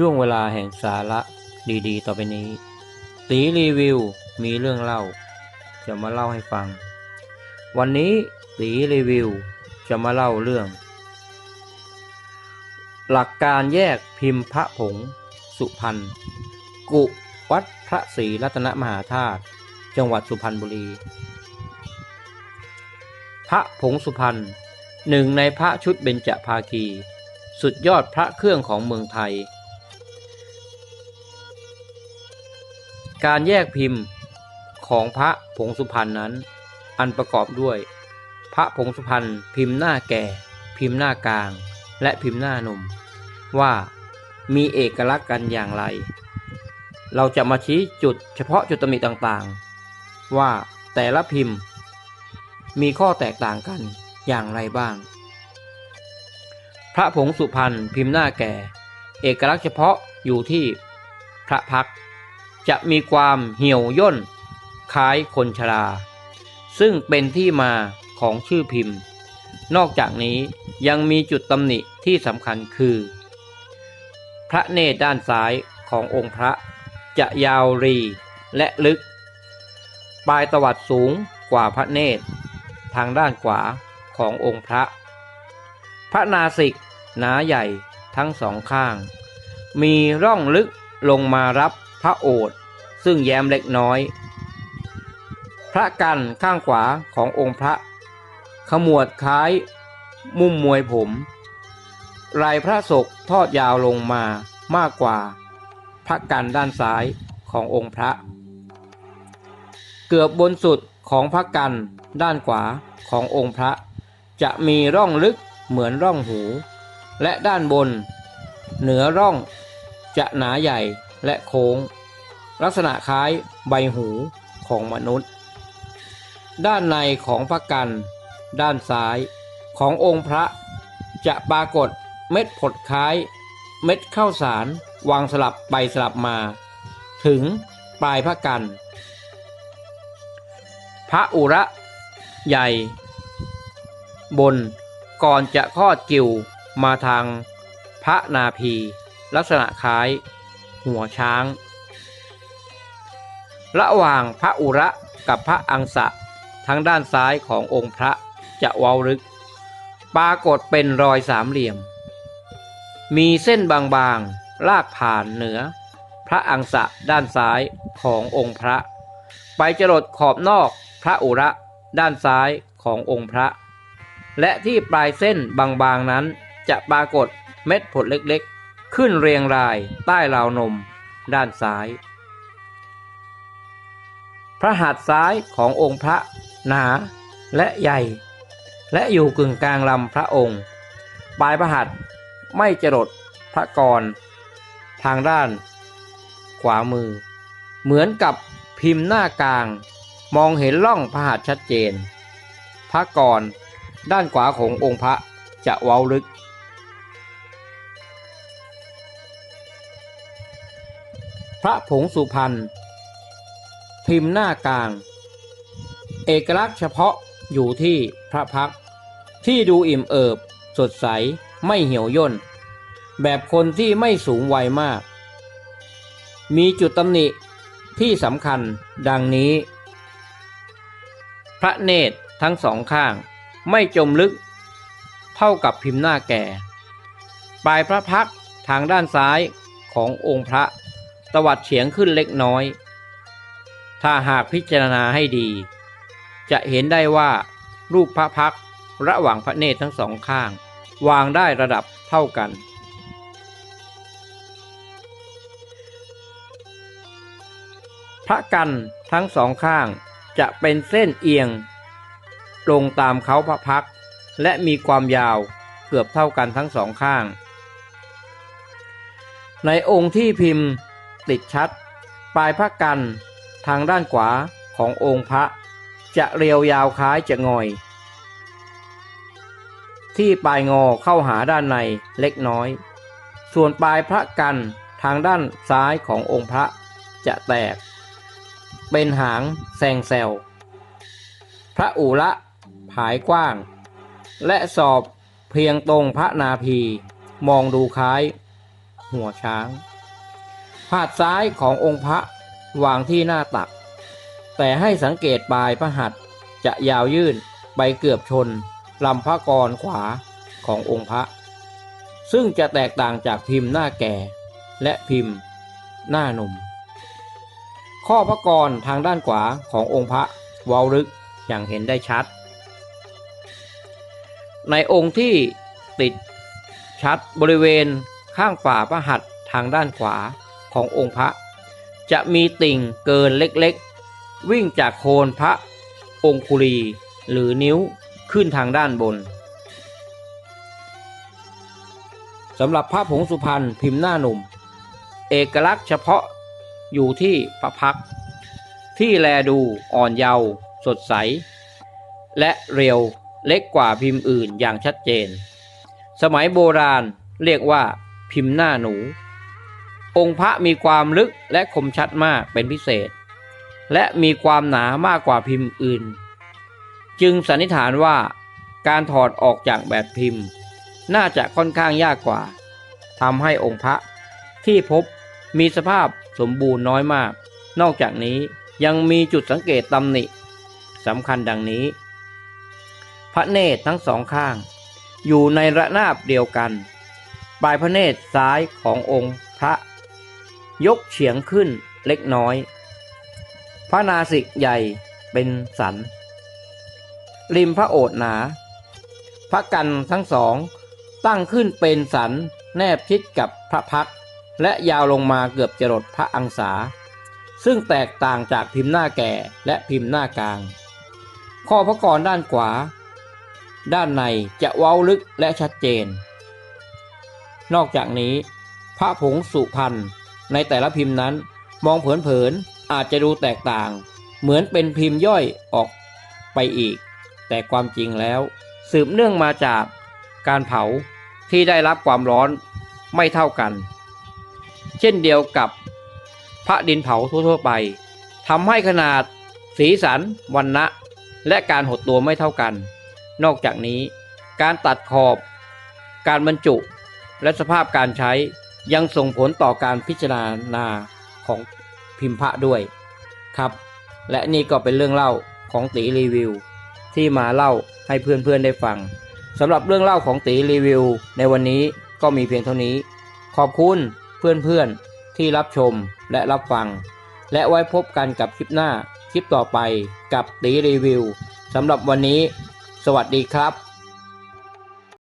ช่วงเวลาแห่งสาระดีๆ ต่อไปนี้ ตีรีวิวมีเรื่องเล่า จะมาเล่าให้ฟัง วันนี้ตีรีวิวจะมาเล่าเรื่อง หลักการแยกพิมพ์พระผง สุพรรณกุวัดพระศรีรัตนมหาธาตุจังหวัดสุพรรณบุรี พระผงสุพรรณหนึ่งในพระชุดเบญจภาคี สุดยอดพระเครื่องของเมืองไทย การแยกพิมพ์ของพระผงสุพรรณนั้น อันประกอบด้วย พระผงสุพรรณพิมพ์หน้าแก่ พิมพ์หน้ากลาง และพิมพ์หน้าหนุ่ม ว่ามีเอกลักษณ์กันอย่างไร เราจะมาชี้จุดเฉพาะจุดตำหนิต่างๆ ว่าแต่ละพิมพ์ มีข้อแตกต่างกันอย่างไรบ้าง พระผงสุพรรณพิมพ์หน้าแก่ เอกลักษณ์เฉพาะอยู่ที่พระพักตร์ จะมีความเหี่ยวย่นคล้ายคนชรา ซึ่งเป็นที่มาของชื่อพิมพ์ นอกจากนี้ยังมีจุดตำหนิที่สำคัญคือ พระเนตรด้านซ้ายขององค์พระจะยาวรีและลึก ปลายตวัดสูงกว่าพระเนตร ทางด้านขวาขององค์พระ พระนาสิกหนาใหญ่ทั้งสองข้าง มีร่องลึกลงมารับ พระโอษฐ์ซึ่งแย้มเล็กน้อย พระกันข้างขวาขององค์พระ ขมวดคล้าย มุมมวยผมลายพระศกทอดยาวลงมามากกว่า พระกันด้านซ้ายขององค์พระ เกือบบนสุดของพระกันด้านขวาขององค์พระ จะมีร่องลึกเหมือนร่องหู และด้านบน เหนือร่องจะหนาใหญ่ และโค้ง ลักษณะคล้ายใบหูของมนุษย์ ด้านในของพระกัน ด้านซ้ายขององค์พระ จะปรากฏเม็ดผดคล้าย เม็ดข้าวสารวางสลับไปสลับมา ถึงปลายพระกัน พระอุระใหญ่ บนก่อนจะคลอดกิวมาทางพระนาภีลักษณะคล้าย หัวช้าง ระหว่างพระอุระกับพระอังสะทางด้านซ้ายขององค์พระจะเว้าลึก ปรากฏเป็นรอยสามเหลี่ยม มีเส้นบางๆ ลากผ่านเหนือ พระอังสะด้านซ้ายขององค์พระ ไปจรดขอบนอกพระอุระด้านซ้ายขององค์พระ และที่ปลายเส้นบางๆนั้นจะปรากฏเม็ดผลเล็กๆ ขึ้นเรียงรายใต้ราวนมด้านซ้าย พระหัตถ์ซ้ายขององค์พระหนาและใหญ่ และอยู่กึ่งกลางลำพระองค์ปลายพระหัตถ์ไม่จรดพระกร ทางด้าน ขวามือ เหมือนกับพิมพ์หน้ากลาง มองเห็นร่องพระหัตถ์ชัดเจน พระกร ด้านขวาขององค์พระจะเว้าลึก ระผงสุพรรณพิมพ์หน้ากลาง เอกลักษณ์เฉพาะอยู่ที่พระพักที่ดูอิ่มเอิบ สดใสไม่เหี่ยวย่น แบบคนที่ไม่สูงวัยมาก มีจุดตำหนิที่สำคัญดังนี้ พระเนตรทั้งสองข้างไม่จมลึก เท่ากับพิมพ์หน้าแก่ ปลายพระพักทางด้านซ้ายขององค์พระ ตวัดเฉียงขึ้นเล็กน้อย ถ้าหากพิจารณาให้ดี จะเห็นได้ว่ารูปพระพักระหว่างพระเนตรทั้งสองข้าง วางได้ระดับเท่ากัน พระกันทั้งสองข้างจะเป็นเส้นเอียง ลงตามเขาพระพัก และมีความยาวเกือบเท่ากันทั้งสองข้าง ในองค์ที่พิมพ์ ติดชัด ปลายพระกัน ทางด้านขวาขององค์พระ จะเรียวยาวคล้ายจะงอย ที่ปลายงอเข้าหาด้านในเล็กน้อย ส่วนปลายพระกันทางด้านซ้ายขององค์พระจะแตก เป็นหางแซงแซวพระอุระผายกว้าง และสอบเพียงตรงพระนาภีมองดูคล้าย หัวช้าง ผาดซ้ายขององค์พระวางที่หน้าตัก แต่ให้สังเกตปลายพระหัตถ์จะยาวยื่นไปเกือบชนลำพระกรขวาขององค์พระ ซึ่งจะแตกต่างจากพิมพ์หน้าแก่และพิมพ์หน้าหนุ่ม ข้อพระกรทางด้านขวาขององค์พระเวาลึกอย่างเห็นได้ชัด ในองค์ที่ติดชัดบริเวณข้างฝ่าพระหัตถ์ทางด้านขวา ขององค์พระ จะมีติ่งเกินเล็กๆ วิ่งจากโคนพระองคุลีหรือนิ้วขึ้นทางด้านบนสำหรับพระผงสุพรรณพิมพ์หน้าหนุ่ม เอกลักษณ์เฉพาะอยู่ที่พระพัก ที่แลดูอ่อนเยาว์สดใส และเรียวเล็กกว่าพิมพ์อื่นอย่างชัดเจน สมัยโบราณเรียกว่าพิมพ์หน้าหนู องค์พระมีความลึกและคมชัดมากเป็นพิเศษ และมีความหนามากกว่าพิมพ์อื่น จึงสันนิษฐานว่าการถอดออกจากแบบพิมพ์ น่าจะค่อนข้างยากกว่าทำให้องค์พระที่พบมีสภาพสมบูรณ์น้อยมาก นอกจากนี้ยังมีจุดสังเกตตำหนิสำคัญดังนี้ พระเนตรทั้งสองข้าง อยู่ในระนาบเดียวกัน ปลายพระเนตรซ้ายขององค์พระ ยกเฉียงขึ้นเล็กน้อย พระนาสิกใหญ่เป็นสัน ริมพระโอษฐ์หนา พระกันทั้งสอง ตั้งขึ้นเป็นสันแนบชิดกับพระพักและยาวลงมาเกือบจะรดพระอังสา ซึ่งแตกต่างจากพิมพ์หน้าแก่และพิมพ์หน้ากลาง ข้อพระกรด้านขวา ด้านในจะเว้าลึกและชัดเจน นอกจากนี้ พระผงสุพรรณ ในแต่ละพิมพ์นั้น มองเผินๆอาจจะดูแตกต่าง เหมือนเป็นพิมพ์ย่อยออกไปอีก แต่ความจริงแล้ว สืบเนื่องมาจากการเผาที่ได้รับความร้อนไม่เท่ากัน เช่นเดียวกับพระดินเผาทั่ว ๆ ไปทำให้ขนาด สีสันวันนะและการหดตัวไม่เท่ากัน นอกจากนี้ การตัดขอบ การบรรจุ และสภาพการใช้ ยังส่งผลต่อการพิจารณาของพิมพะด้วยครับ และนี่ก็เป็นเรื่องเล่าของตีรีวิว ที่มาเล่าให้เพื่อนๆได้ฟังสำหรับเรื่องเล่าของตีรีวิว ในวันนี้ก็มีเพียงเท่านี้ ขอบคุณเพื่อนๆที่รับชมและรับฟัง และไว้พบกันกับคลิปหน้าคลิปต่อไปกับตีรีวิวสำหรับวันนี้ สวัสดีครับ